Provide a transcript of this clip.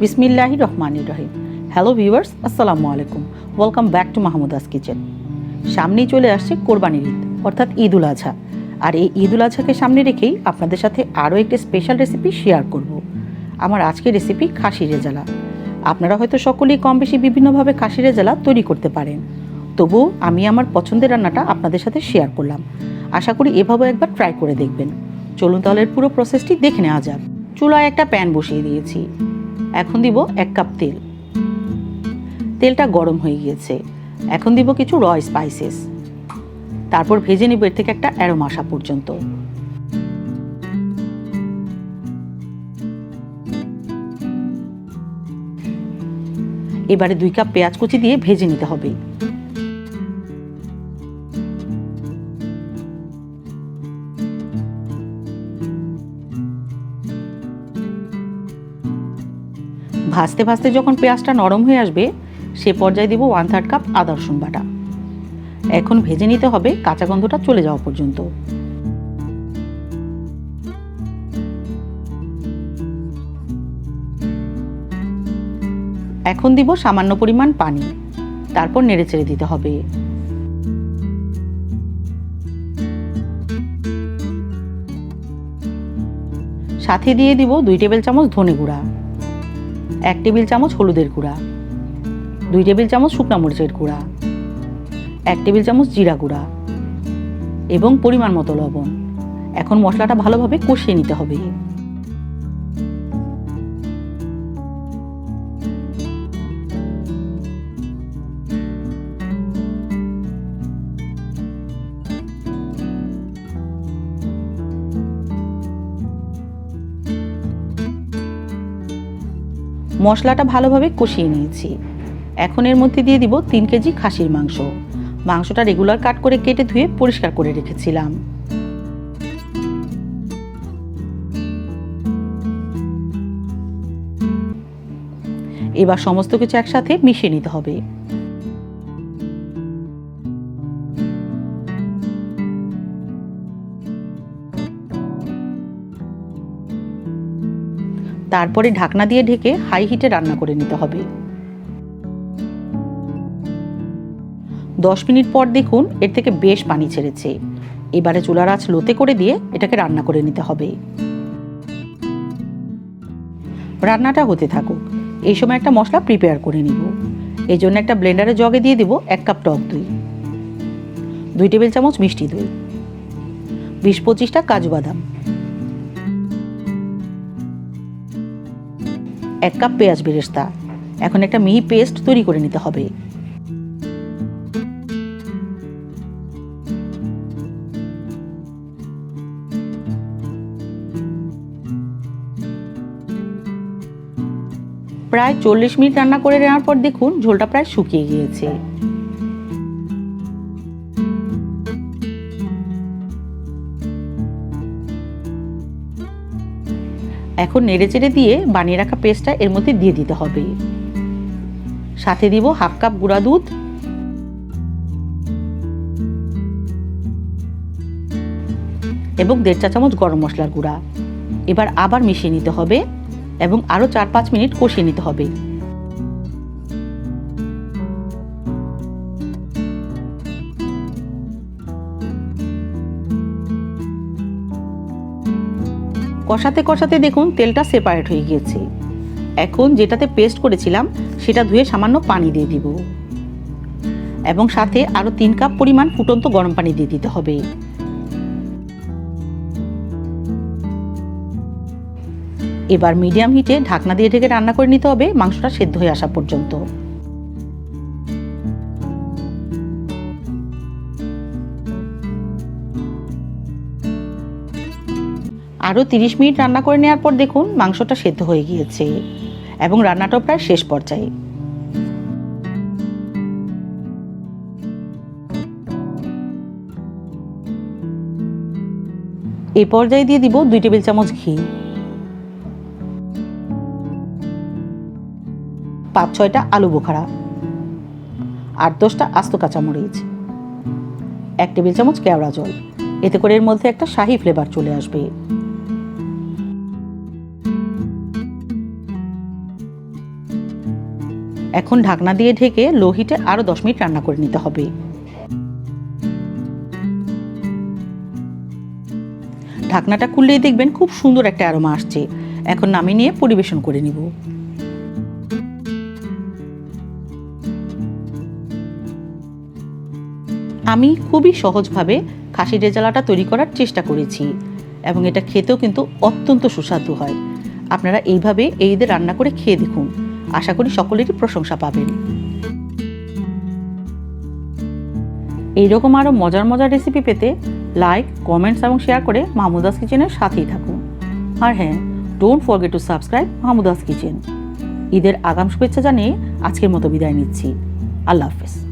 বিসমিল্লাহি রহমানির রহিম। Hello viewers আসসালামু আলাইকুম। Welcome back to Mahmuda's kitchen সামনেই চলে আসছে কোরবানির ঈদ, অর্থাৎ ঈদ উল আজহা। আর এই ঈদ উল আজহাকে সামনে রেখেই আপনাদের সাথে আরও একটি স্পেশাল রেসিপি শেয়ার করব। আমার আজকের রেসিপি খাসি রেজালা। আপনারা হয়তো সকলেই কম বেশি বিভিন্নভাবে খাসি রেজালা তৈরি করতে পারেন। তবুও আমি আমার পছন্দের রান্নাটা আপনাদের সাথে শেয়ার করলাম। আশা করি এভাবে একবার ট্রাই করে দেখবেন। চলুন তাহলে পুরো প্রসেসটি দেখে নেওয়া যাক। চুলায় একটা প্যান বসিয়ে দিয়েছি। এখন দিব এক কাপ তেল। তেলটা গরম হয়ে গিয়েছে। এখন দিব কিছু র স্পাইসেস তারপর ভেজে নিব এর থেকে একটা অ্যারোম আসা পর্যন্ত। এবারে দুই কাপ পেঁয়াজ কুচি দিয়ে ভেজে নিতে হবে। ভাজতে ভাজতে যখন পেঁয়াজটা নরম হয়ে আসবে, সে পর্যায়ে দিব ওয়ান থার্ড কাপ আদা রসুন বাটা। এখন ভেজে নিতে হবে কাঁচা গন্ধটা চলে যাওয়া পর্যন্ত। এখন দিব সামান্য পরিমাণ পানি, তারপর নেড়ে চেড়ে দিতে হবে। সাথে দিয়ে দিব দুই টেবিল চামচ ধনে গুঁড়া। এক টেবিল চামচ হলুদের গুঁড়া, দুই টেবিল চামচ শুকনা মরিচের গুঁড়া, এক টেবিল চামচ জিরা গুঁড়া এবং পরিমাণ মতো লবণ। এখন মশলাটা ভালোভাবে কষিয়ে নিতে হবে। মশলাটা ভালোভাবে কষিয়ে নিয়েছি। এখন এর মধ্যে দিয়ে দিব তিন কেজি খাসির মাংস। মাংসটা রেগুলার কাট করে কেটে ধুয়ে পরিষ্কার করে রেখেছিলাম। এবার সমস্ত কিছু একসাথে মিশিয়ে নিতে হবে। তারপরে ঢাকনা দিয়ে ঢেকে হাই হিটে রান্না করে নিতে হবে। দশ মিনিট পর দেখুন এর থেকে বেশ পানি ছেড়েছে। এবারে চুলার আঁচ লোতে করে দিয়ে এটাকে রান্না করে নিতে হবে। রান্নাটা হতে থাকুক। এই সময় একটা মশলা প্রিপেয়ার করে নিব। এই জন্য একটা ব্লেন্ডারে জগে দিয়ে দিব এক কাপ টক দই, দুই টেবিল চামচ মিষ্টি দই, বিশ পঁচিশটা কাজু বাদাম। এক কাপ পেঁয়াজ বেরেস্তা। এখন একটা মিহি পেস্ট তৈরি করে নিতে হবে। প্রায় চল্লিশ মিনিট রান্না করে নেওয়ার পর দেখুন ঝোলটা প্রায় শুকিয়ে গিয়েছে। এখন নেড়ে চেড়ে দিয়ে বানিয়ে রাখা পেস্টটা এর মধ্যে দিয়ে দিতে হবে। সাথে দিব হাফ কাপ গুঁড়া দুধ। এবং দেড় চা চামচ গরম মশলার গুঁড়া। এবার আবার মিশিয়ে নিতে হবে এবং আরও চার পাঁচ মিনিট কষিয়ে নিতে হবে। কষাতে কষাতে দেখুন তেলটা সেপারেট হয়ে গিয়েছে। এখন যেটাতে পেস্ট করেছিলাম, সেটা ধুয়ে সামান্য পানি দিয়ে দিব। এবং সাথে আরও তিন কাপ পরিমাণ ফুটন্ত গরম পানি দিয়ে দিতে হবে। এবার মিডিয়াম হিটে ঢাকনা দিয়ে ঢেকে রান্না করে নিতে হবে, মাংসটা সেদ্ধ হয়ে আসা পর্যন্ত। আরও তিরিশ মিনিট রান্না করে নেওয়ার পর দেখুন মাংসটা সেদ্ধ হয়ে গিয়েছে এবং রান্নাটা প্রায় শেষ পর্যায়ে। এই পর্যায়ে দিয়ে দিব দুই টেবিল চামচ ঘি। পাঁচ, ছয়টা আলু বোখারা। আট দশটা আস্ত কাঁচামরিচ। এক টেবিল চামচ কেওড়া জল। এতে করে এর মধ্যে একটা শাহি ফ্লেভার চলে আসবে। এখন ঢাকনা দিয়ে ঢেকে লো হিটে আরও দশ মিনিট রান্না করে নিতে হবে। ঢাকনাটা খুললেই দেখবেন খুব সুন্দর একটা অ্যারোমা আসছে। এখন নামিয়ে নিয়ে পরিবেশন করে নিব। আমি খুবই সহজভাবে খাসির রেজালাটা তৈরি করার চেষ্টা করেছি এবং এটা খেতেও কিন্তু অত্যন্ত সুস্বাদু হয়। আপনারা এইভাবে এই রান্না করে খেয়ে দেখুন। আশা করি সকলেরই প্রশংসা পাবেন। এইরকম আরও মজার মজার রেসিপি পেতে লাইক কমেন্টস এবং শেয়ার করে মাহমুদাস কিচেনের সাথেই থাকুন। আর হ্যাঁ don't forget to subscribe Mahmuda's kitchen ঈদের আগাম শুভেচ্ছা জানিয়ে আজকের মতো বিদায় নিচ্ছি। আল্লাহ হাফেজ।